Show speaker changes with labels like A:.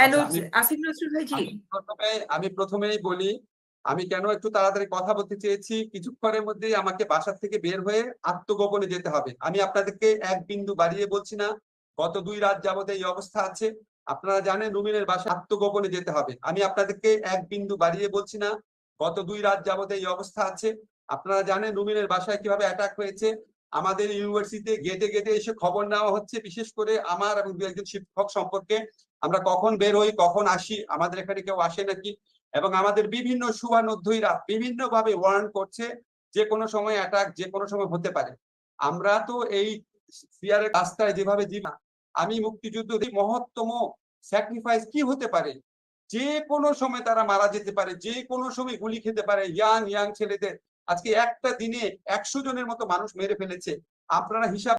A: Hello
B: আচ্ছা, আমি-
A: আসিফ নজরুল ভাই জি
B: প্রথমে আমি প্রথমেই বলি আমি কেন একটু তাড়াতাড়ি কথা বলতে চেয়েছি? কিছুক্ষণের মধ্যেই আমাকে বাসা থেকে বের হয়ে আত্মগোপনে যেতে হবে। আমি আপনাদেরকে এক বিন্দু বাড়িয়ে বলছি না গত দুই রাত যাবত এই অবস্থা আছে। আপনারা জানেন রুমিনের বাসা আত্মগোপনে যেতে হবে। আমি আপনাদেরকে এক বিন্দু বাড়িয়ে বলছি না গত দুই রাত যাবত এই অবস্থা আছে। আপনারা জানেন রুমিনের বাসায় কীভাবে অ্যাটাক হয়েছে। আমাদের ইউনিভার্সিটিতে গেটে গেটে এসে খবর নেওয়া হচ্ছে বিশেষ করে আমার এবং দু একজন শিক্ষক সম্পর্কে। আমরা কখন বের হই, কখন আসি, আমাদের এখানে কেউ আসে নাকি? এবং আমাদের বিভিন্ন শুভানুধ্যায়ীরা বিভিন্ন ভাবে ওয়ার্ন করছে যে কোনো সময় অ্যাটাক যে কোনো সময় হতে পারে। আমরা তো এই সিয়ারের রাস্তায় যেভাবে জীবন আমি মুক্তিযুদ্ধ মহত্তম স্যাক্রিফাইস কি হতে পারে? যে কোনো সময় তারা মারা যেতে পারে, যে কোনো সময় গুলি খেতে পারে ইয়াং ইয়াং ছেলেদের। আজকে একটা দিনে একশো জনের মতো মানুষ মেরে ফেলেছে। আপনারা হিসাব